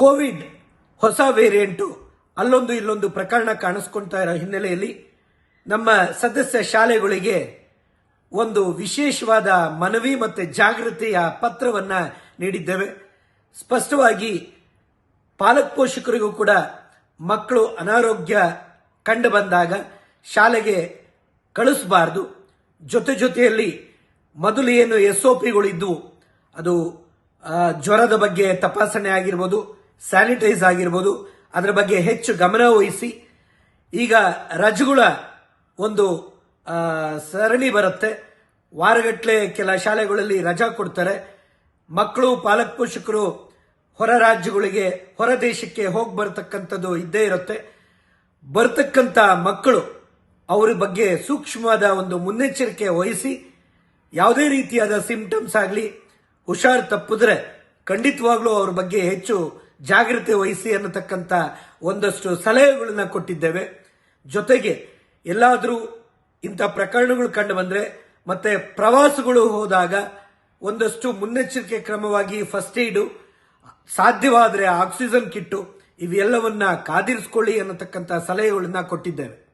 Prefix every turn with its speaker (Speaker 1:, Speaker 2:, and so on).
Speaker 1: Covid ಹೊಸ variant ಅಲ್ಲೊಂದು ಇಲ್ಲೊಂದು ಪ್ರಕರಣ ಕಾಣಿಸ್ಕೊಳ್ತಾ ಇರೋ ಹಿನ್ನೆಲೆಯಲ್ಲಿ ನಮ್ಮ ಸದಸ್ಯ ಶಾಲೆಗಳಿಗೆ ಒಂದು ವಿಶೇಷವಾದ ಮನವಿ ಮತ್ತು ಜಾಗೃತಿಯ ಪತ್ರವನ್ನು ನೀಡಿದ್ದೇವೆ. ಸ್ಪಷ್ಟವಾಗಿ ಪಾಲಕ್ ಪೋಷಕರಿಗೂ ಕೂಡ ಮಕ್ಕಳು ಅನಾರೋಗ್ಯ ಕಂಡು ಬಂದಾಗ ಶಾಲೆಗೆ ಕಳಿಸಬಾರ್ದು. ಜೊತೆ ಜೊತೆಯಲ್ಲಿ ಮೊದಲು ಏನು ಎಸ್ ಒ ಪಿಗಳಿದ್ದವು ಅದು ಜ್ವರದ ಬಗ್ಗೆ ತಪಾಸಣೆ ಆಗಿರ್ಬೋದು ಸ್ಯಾನಿಟೈಸ್ ಆಗಿರ್ಬೋದು. ಅದರ ಬಗ್ಗೆ ಹೆಚ್ಚು ಗಮನ ವಹಿಸಿ. ಈಗ ರಜಗಳ ಒಂದು ಸರಣಿ ಬರುತ್ತೆ. ವಾರಗಟ್ಟಲೆ ಕೆಲ ಶಾಲೆಗಳಲ್ಲಿ ರಜಾ ಕೊಡ್ತಾರೆ. ಮಕ್ಕಳು, ಪಾಲಕ್ ಪೋಷಕರು ಹೊರ ರಾಜ್ಯಗಳಿಗೆ, ಹೊರ ದೇಶಕ್ಕೆ ಹೋಗಿ ಬರ್ತಕ್ಕಂಥದ್ದು ಇದ್ದೇ ಇರುತ್ತೆ. ಬರ್ತಕ್ಕಂಥ ಮಕ್ಕಳು ಅವರ ಬಗ್ಗೆ ಸೂಕ್ಷ್ಮವಾದ ಒಂದು ಮುನ್ನೆಚ್ಚರಿಕೆ ವಹಿಸಿ, ಯಾವುದೇ ರೀತಿಯಾದ ಸಿಂಪ್ಟಮ್ಸ್ ಆಗಲಿ, ಹುಷಾರ್ ತಪ್ಪಿದ್ರೆ ಖಂಡಿತವಾಗ್ಲೂ ಅವ್ರ ಬಗ್ಗೆ ಹೆಚ್ಚು ಜಾಗ್ರತೆ ವಹಿಸಿ ಅನ್ನತಕ್ಕಂಥ ಒಂದಷ್ಟು ಸಲಹೆಗಳನ್ನ ಕೊಟ್ಟಿದ್ದೇವೆ. ಜೊತೆಗೆ ಎಲ್ಲಾದರೂ ಇಂಥ ಪ್ರಕರಣಗಳು ಕಂಡು ಬಂದರೆ ಮತ್ತೆ ಪ್ರವಾಸಗಳು ಹೋದಾಗ ಒಂದಷ್ಟು ಮುನ್ನೆಚ್ಚರಿಕೆ ಕ್ರಮವಾಗಿ ಫಸ್ಟ್ ಏಡು ಸಾಧ್ಯವಾದರೆ ಆಕ್ಸಿಜನ್ ಕಿಟ್ಟು, ಇವೆಲ್ಲವನ್ನ ಕಾದಿರಿಸ್ಕೊಳ್ಳಿ ಅನ್ನತಕ್ಕಂಥ ಸಲಹೆಗಳನ್ನ ಕೊಟ್ಟಿದ್ದೇವೆ.